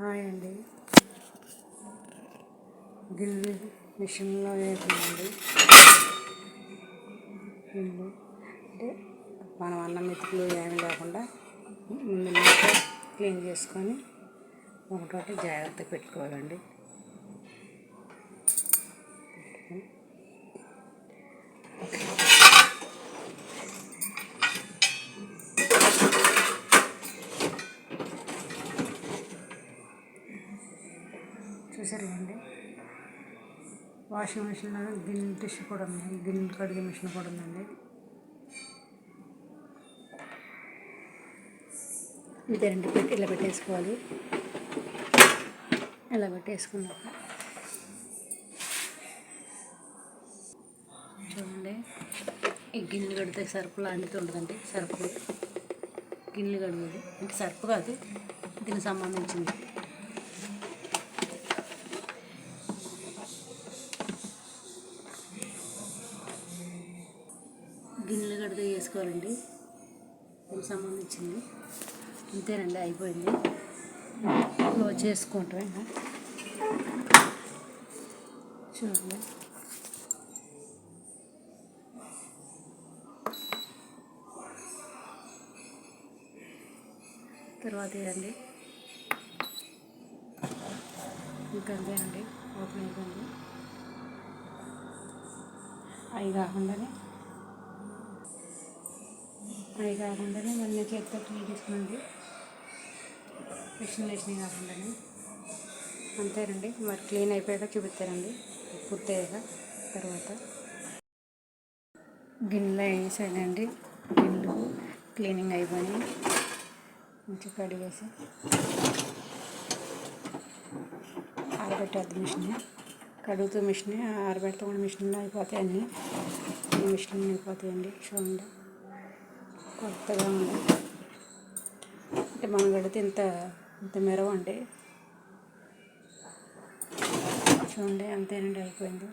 Hi అండి. గిల్లు మిషన్లో వేసిందండి అంటే మనం అన్నం మెతుకులు ఏమి లేకుండా ముందు క్లీన్ చేసుకొని ఒకటోటి జాగ్రత్తగా పెట్టుకోవాలండి. చూసారు అండి వాషింగ్ మిషన్లో గిన్నె టిష్యూ కూడా ఉంది గిన్నెలు కడిగే మిషన్ కూడా ఉందండి. రెండు పెట్టి ఇలా పెట్టేసుకోవాలి. ఇలా పెట్టేసుకున్నాక చూడండి. ఈ గిన్నెలు కడితే సరుపు లాంటిది ఉండదండి సరుపు గిన్నెలు కడుగుది. అంటే సరుపు కాదు దీనికి సంబంధించింది. గిన్నెలు కడితే వేసుకోవాలండి సంబంధించింది. అంతేనండి అయిపోయింది. క్లోజ్ చేసుకుంటాం ఇంకా చూడండి. తర్వాత ఇదండి. ఇంకా అంతేనండి. ఓపెన్ అయిపోయింది. అవి కాకుండానే. అవి కాకుండానే మళ్ళీ చేతితో క్లీన్ చేసుకునండి మిషన్ వేసినవి కాకుండానే. అంతేనండి. మరి క్లీన్ అయిపోయాక చూపిస్తారండి పూర్తయ్యాక తర్వాత. గిన్నెలో వేసానండి గిన్నెలు క్లీనింగ్ అయిపోయినాయి. మంచిగా కడిగేసి ఆరబెట్టేది మిషన్. కడుగుతూ మిషన్ ఆరబెడతా కూడా మిషన్లో అయిపోతాయి అన్నీ. మిషన్ అయిపోతాయండి. చూడండి. కొత్తగా ఉంది. అంటే మనం కడితే ఇంత ఇంత మెరవండి చూడండి అంతేనండి అయిపోయింది.